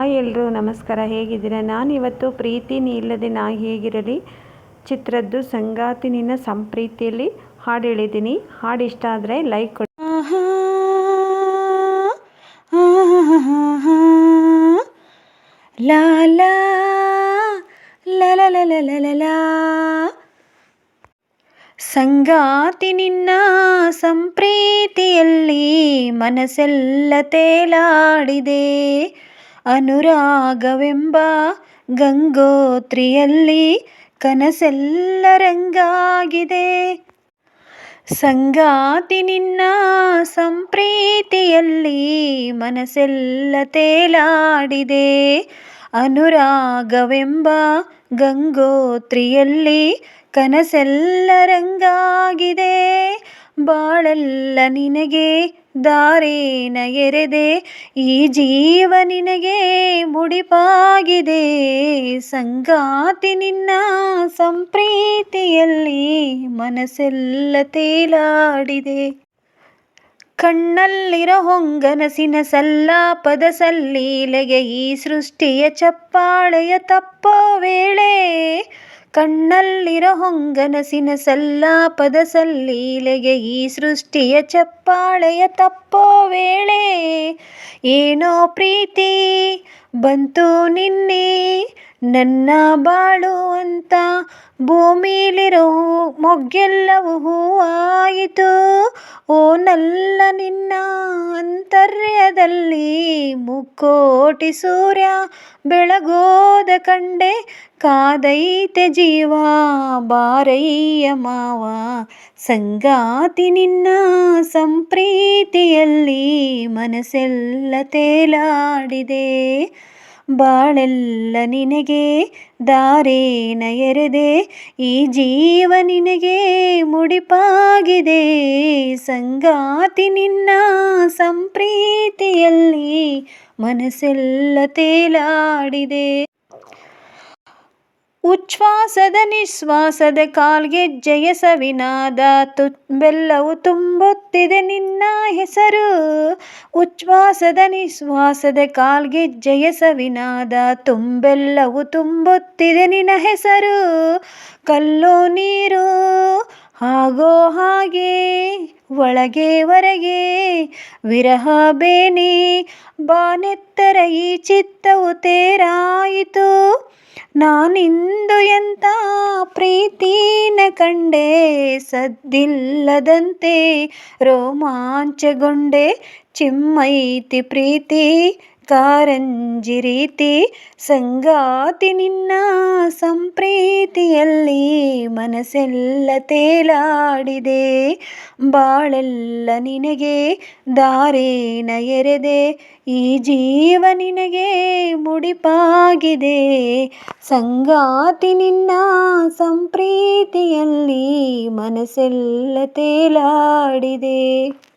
Hi ಎಲ್ಲರೂ ನಮಸ್ಕಾರ. ಹೇಗಿದ್ದೀರಾ? ನಾನಿವತ್ತು ಪ್ರೀತಿ ನೀ ಇಲ್ಲದೆ ನಾ ಹೇಗಿರಲಿ? ಚಿತ್ರದ್ದು ಸಂಗಾತಿ ನಿನ್ನ ಸಂಪ್ರೀತಿಯಲ್ಲಿ ಹಾಡು ಹೇಳಿದ್ದೀನಿ ಹಾಡು ಇಷ್ಟ ಆದರೆ ಲೈಕ್ ಕೊಡಿ ಲಾಲಾ. ಸಂಗಾತಿ ನಿನ್ನ ಸಂಪ್ರೀತಿಯಲ್ಲಿ ಮನಸ್ಸೆಲ್ಲ ತೇಲಾಡಿದೆ. ಅನುರಾಗವೆಂಬ ಗಂಗೋತ್ರಿಯಲ್ಲಿ ಕನಸೆಲ್ಲ ರಂಗಾಗಿದೆ. ಸಂಗಾತಿ ನಿನ್ನ ಸಂಪ್ರೀತಿಯಲ್ಲಿ ಮನಸ್ಸೆಲ್ಲ ತೇಲಾಡಿದೆ. ಅನುರಾಗವೆಂಬ ಗಂಗೋತ್ರಿಯಲ್ಲಿ ಕನಸೆಲ್ಲ ರಂಗಾಗಿದೆ. ಬಾಳೆಲ್ಲ ನಿನಗೆ ದಾರೇನ ಎರೆದೆ, ಈ ಜೀವ ನಿನಗೆ ಮುಡಿಪಾಗಿದೆ. ಸಂಗಾತಿ ನಿನ್ನ ಸಂಪ್ರೀತಿಯಲ್ಲಿ ಮನಸ್ಸೆಲ್ಲ ತೇಲಾಡಿದೆ. ಕಣ್ಣಲ್ಲಿರೋ ಹೊಂಗನಸಿನ ಸಲ್ಲಾಪದ ಸಲ್ಲೀಲೆಗೆ ಈ ಸೃಷ್ಟಿಯ ಚಪ್ಪಾಳೆಯ ತಪ್ಪೋ ವೇಳೆ ಕಣ್ಣಲ್ಲಿರೋ ಹೊಂಗನಸಿನ ಸಲ್ಲಾಪದ ಸಲ್ಲೀಲೆಗೆ ಈ ಸೃಷ್ಟಿಯ ಚಪ್ಪಾಳೆಯ ತಪ್ಪೋ ವೇಳೆ ಏನೋ ಪ್ರೀತಿ ಬಂತು ನಿನ್ನೆ ನನ್ನ ಬಾಳು ಅಂತ. ಭೂಮಿಲಿರೋ ಮೊಗ್ಗೆಲ್ಲವೂ ಹೂವಾಯಿತು. ಓ ನಲ್ಲ ನಿನ್ನ ಅಂತರ್ಯದಲ್ಲಿ ಮುಕ್ಕೋಟಿ ಸೂರ್ಯ ಬೆಳಗೋದ ಕಂಡೆ ಕಾದೈತೆ ಜೀವ, ಬಾರಯ್ಯ ಮಾವ. ಸಂಗಾತಿ ನಿನ್ನ ಸಂಪ್ರೀತಿಯಲ್ಲಿ ಮನಸ್ಸೆಲ್ಲ ತೇಲಾಡಿದೆ. ಬಾಳೆಲ್ಲ ನಿನಗೆ, ದಾರೇನ ಎರೆದೆ. ಈ ಜೀವ ನಿನಗೆ ಮುಡಿಪಾಗಿದೆ. ಸಂಗಾತಿ ನಿನ್ನ ಸಂಪ್ರೀತಿಯಲ್ಲಿ ಮನಸ್ಸೆಲ್ಲ ತೇಲಾಡಿದೆ. ಉಚ್ಛ್ವಾಸದ ನಿಶ್ವಾಸದ ಕಾಲ್ಗೆಜ್ಜೆಯ ಸವಿನಾದ ಬೆಲ್ಲವು ತುಂಬುತ್ತಿದೆ ನಿನ್ನ ಹೆಸರು. ಉಚ್ಛ್ವಾಸದ ನಿಶ್ವಾಸದ ಕಾಲ್ಗೆಜ್ಜೆಯ ಸವಿನಾದ ತುಂಬೆಲ್ಲವು ತುಂಬುತ್ತಿದೆ ನಿನ್ನ ಹೆಸರು. ಕಲ್ಲು ನೀರು ಹಾಗೋ ಹಾಗೆ ಒಳಗೆ ಹೊರಗೆ ವಿರಹ ಬೇನೆ ಬಾನೆತ್ತರ ಈ ಚಿತ್ತವು ತೇರಾಯಿತು. ನಾನಿಂದು ಎಂಥ ಪ್ರೀತಿನ ಕಂಡೆ ಸದ್ದಿಲ್ಲದಂತೆ ರೋಮಾಂಚಗೊಂಡೆ ಚಿಮ್ಮೈತಿ ಪ್ರೀತಿ ಕಾರಂಜಿ ರೀತಿ ಸಂಗಾತಿ ನಿನ್ನ ಸಂಪ್ರೀತಿಯಲ್ಲಿ ಮನಸ್ಸೆಲ್ಲ ತೇಲಾಡಿದೆ. ಬಾಳೆಲ್ಲ ನಿನಗೆ, ದಾರೇನ ಎರೆದೆ. ಈ ಜೀವ ನಿನಗೆ ಮುಡಿಪಾಗಿದೆ. ಸಂಗಾತಿ ನಿನ್ನ ಸಂಪ್ರೀತಿಯಲ್ಲಿ ಮನಸ್ಸೆಲ್ಲ ತೇಲಾಡಿದೆ.